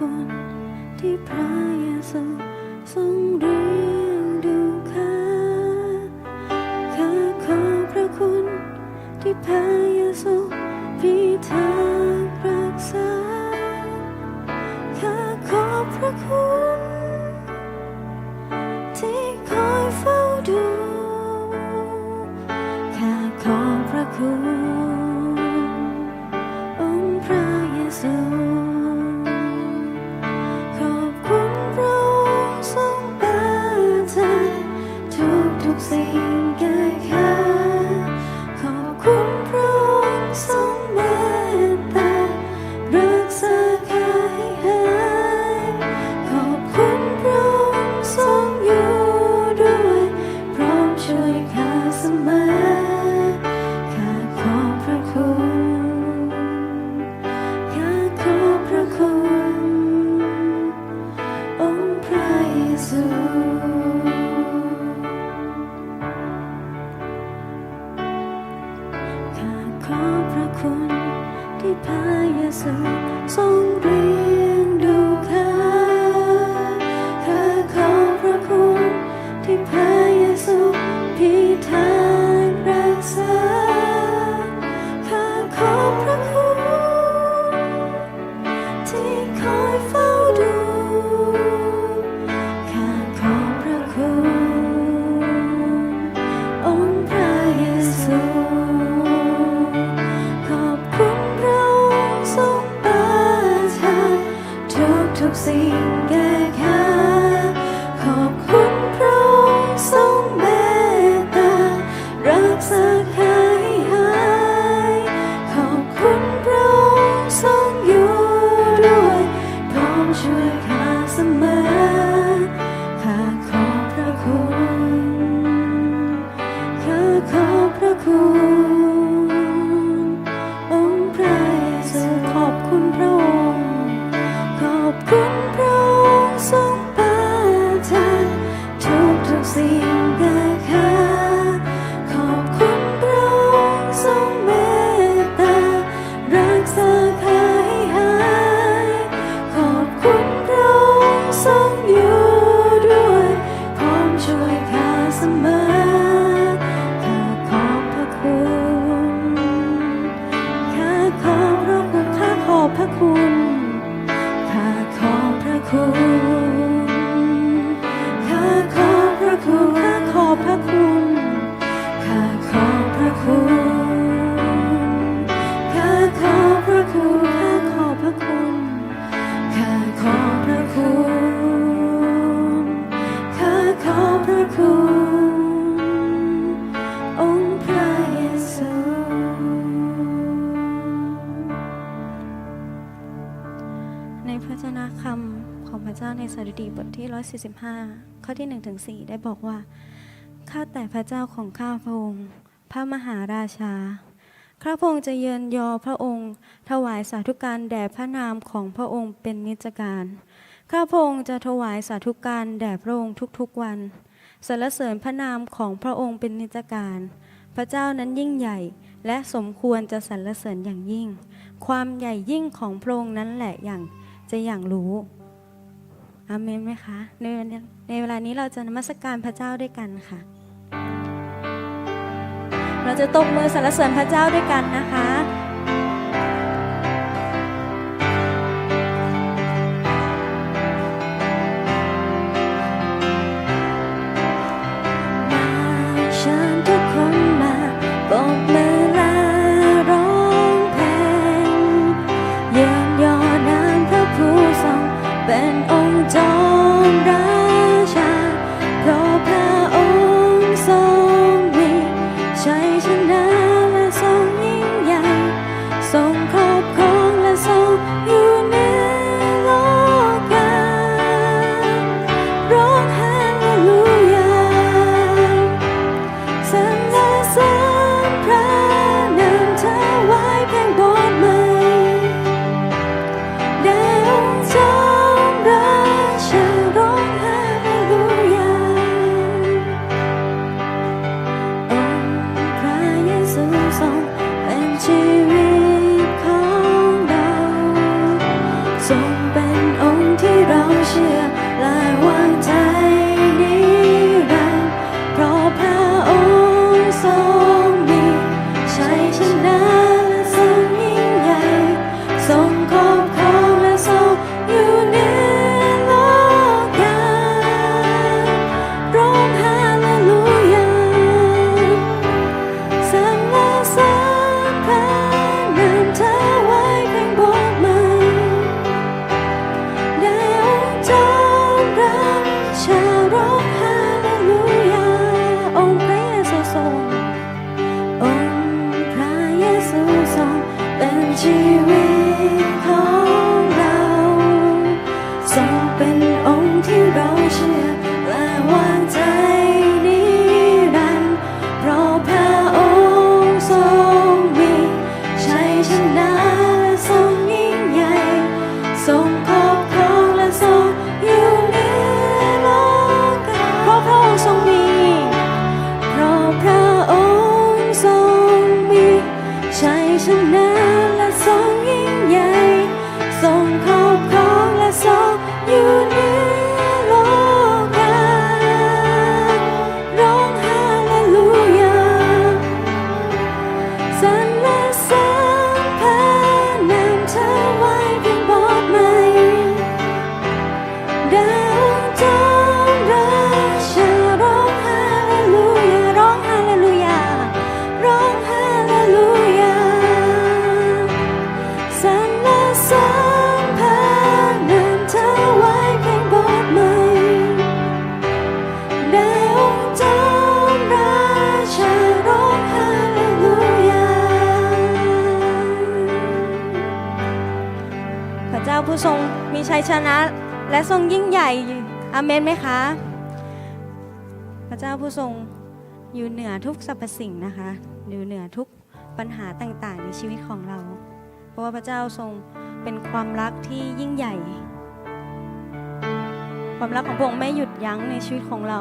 คุที่พระเยซูทรงเรียงดูข้าข้าขอพระคุณที่พระ to ที่ 145 ข้อที่ 1-4 ได้บอกว่า ข้าแต่พระเจ้าของข้าพระองค์ พระมหาราชา ข้าพระองค์จะเยินยอพระองค์ ถวายสาธุการแด่พระนามของพระองค์เป็นนิจการ ข้าพระองค์จะถวายสาธุการแด่พระองค์ทุกๆวัน สรรเสริญพระนามของพระองค์เป็นนิจการ พระเจ้านั้นยิ่งใหญ่และสมควรจะสรรเสริญอย่างยิ่ง ความใหญ่ยิ่งของพระองค์นั้นแหละอย่างจะอย่างรู้ อาเมนไหมคะในวันในเวลานี้เราจะนมัสการพระเจ้าด้วยกันค่ะ เราจะตบมือสรรเสริญพระเจ้าด้วยกันนะคะ อเมนไหมคะ พระเจ้าผู้ทรงอยู่เหนือทุกสรรพสิ่งนะคะ อยู่เหนือทุกปัญหาต่างๆ ในชีวิตของเรา เพราะว่าพระเจ้าทรงเป็นความรักที่ยิ่งใหญ่ ความรักของพระองค์ไม่หยุดยั้งในชีวิตของเรา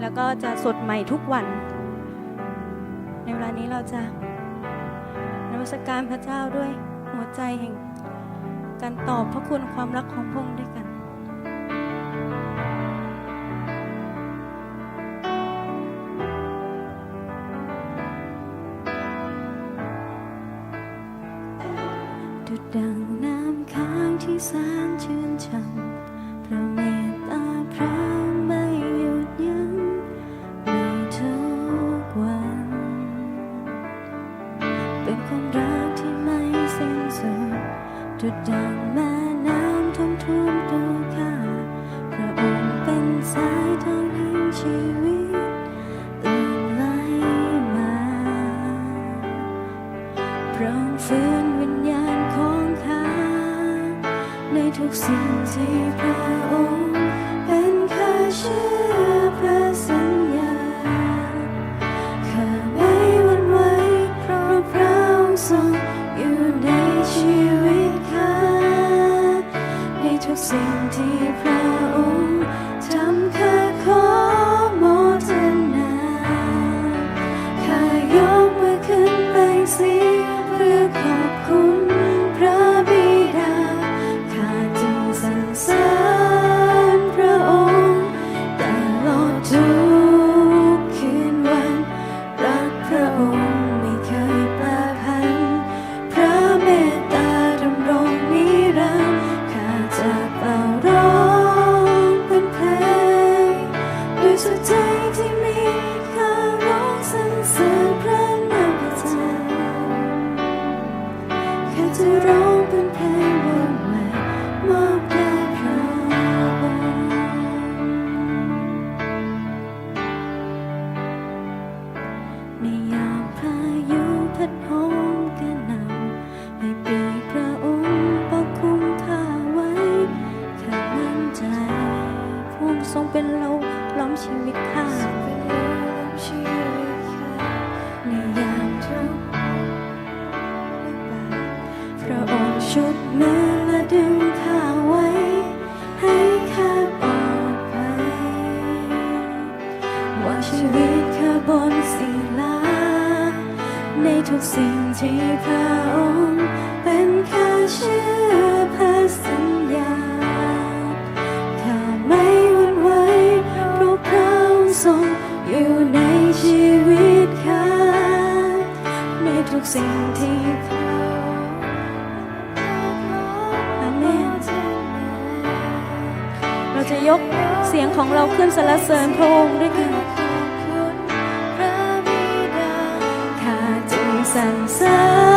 แล้วก็จะสดใหม่ทุกวัน ในเวลานี้เราจะนมัสการพระเจ้าด้วยหัวใจแห่งการตอบพระคุณความรักของพระองค์ด้วยกัน เป็นความรักที่ไม่สิ้นสุดดุดดังแม่น้ำท่วมท่วมตัวข้าพระองค์เป็นสายทางแห่งชีวิตเอื่อนไหลมาพระองค์ฟื้นวิญญาณของข้าในทุกสิ่งที่พระ ทุกสิ่งที่พระองค์เป็นข้าเชื่อพระสัญญาข้าไม่หวั่นไหวเพราะพระองค์ทรงอยู่ในชีวิตข้าในทุกสิ่งที่พระองค์เราจะยกเสียงของเราขึ้นสรรเสริญพระองค์ด้วยกัน จึง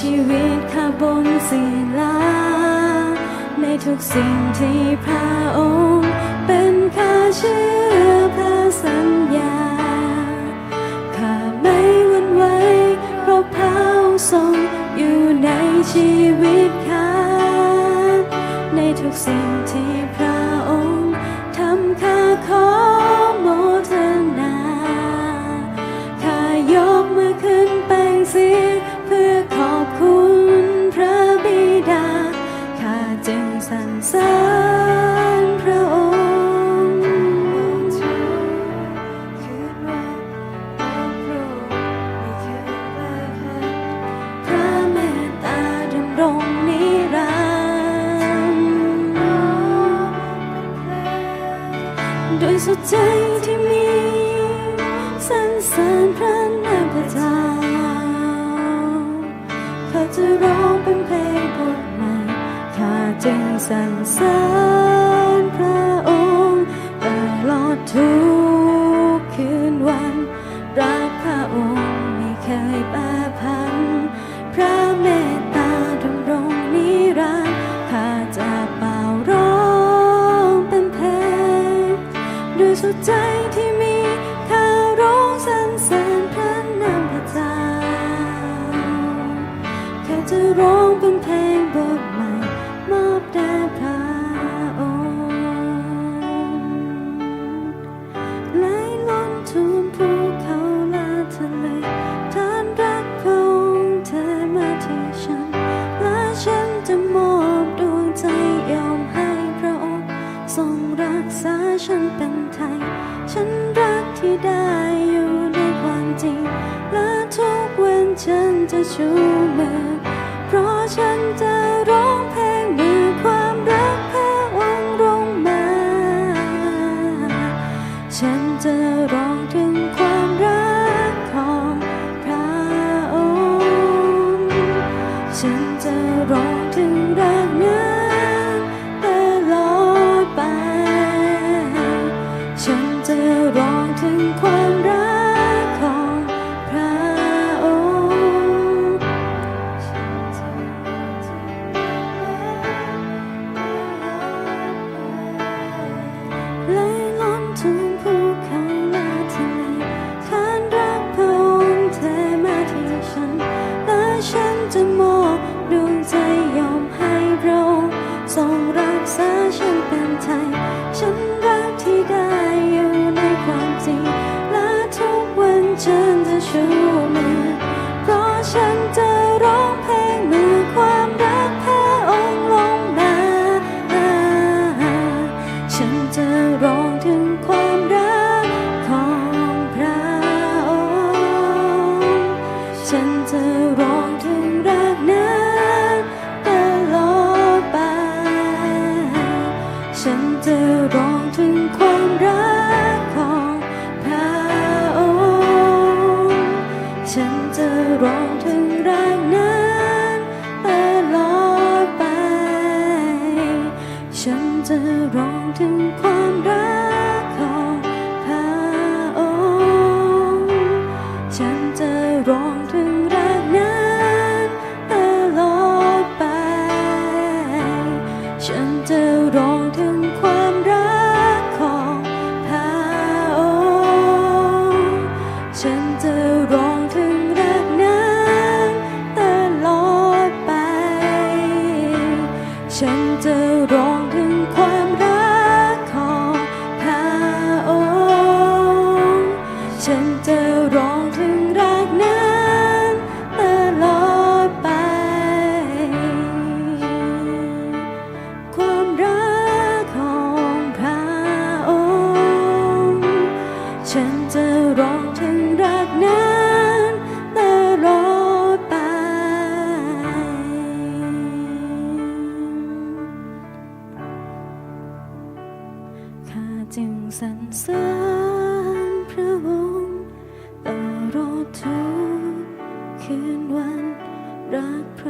ชีวิตข้าบนศิลา ในทุกสิ่งที่พระองค์เป็นข้าเชื่อพระสัญญา ข้าไม่หวั่นไหวเพราะพระองค์ทรงอยู่ในชีวิตข้าในทุกสิ่ง สั่งสอ จะรอถึงรักนั้น to me.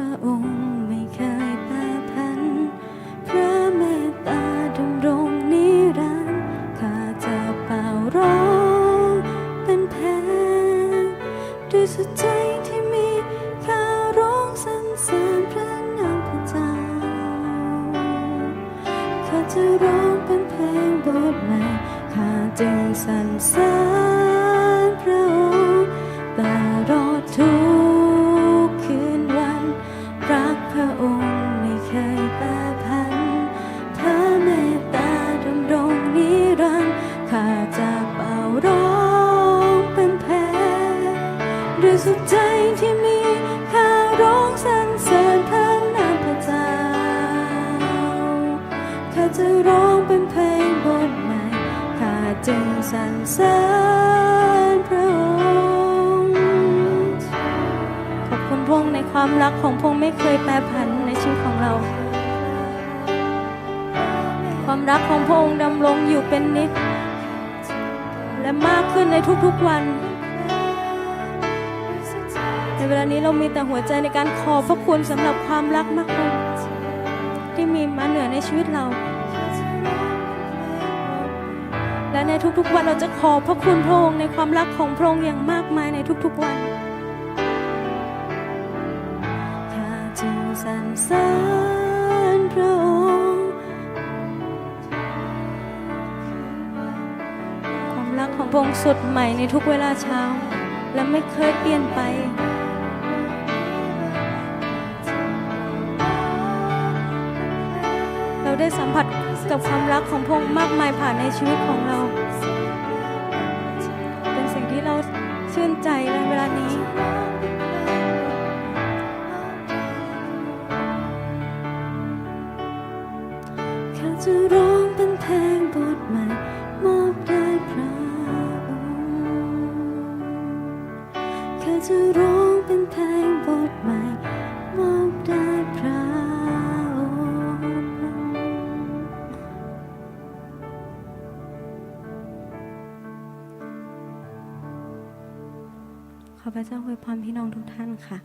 Oh. นดร์ข้าจะเป่าร้องเป็นเพลงด้วยสุดใจที่มีข้าร้องสรรเสริญพระนามพระเจ้าข้าจะร้องเป็นเพลงบทใหม่ข้าจึงสรรเสริญพระองค์ขอบคุณพระองค์ในความรักของพระองค์ไม่เคยแปรผันในชีวิตของเราความรักของพระองค์ดำรงอยู่เป็นนิจ มากขึ้นในทุกๆวัน ในเวลานี้เรามีแต่หัวใจในการขอบพระคุณสำหรับความรักมากมายที่มีมาเหนือในชีวิตเรา และในทุกๆวันเราจะขอบพระคุณพระองค์ในความรักของพระองค์อย่างมากมายในทุกๆวันข้าจึงสรรเสริญ วามรักของสดใหม่ในทุกเวลาเช้า และไม่เคยเปลี่ยนไป เราได้สัมผัสกับความรักของพงมากมายผ่านในชีวิตของเรา เป็นสิ่งที่เราชื่นใจในเวละ องทุกท่านค่ะ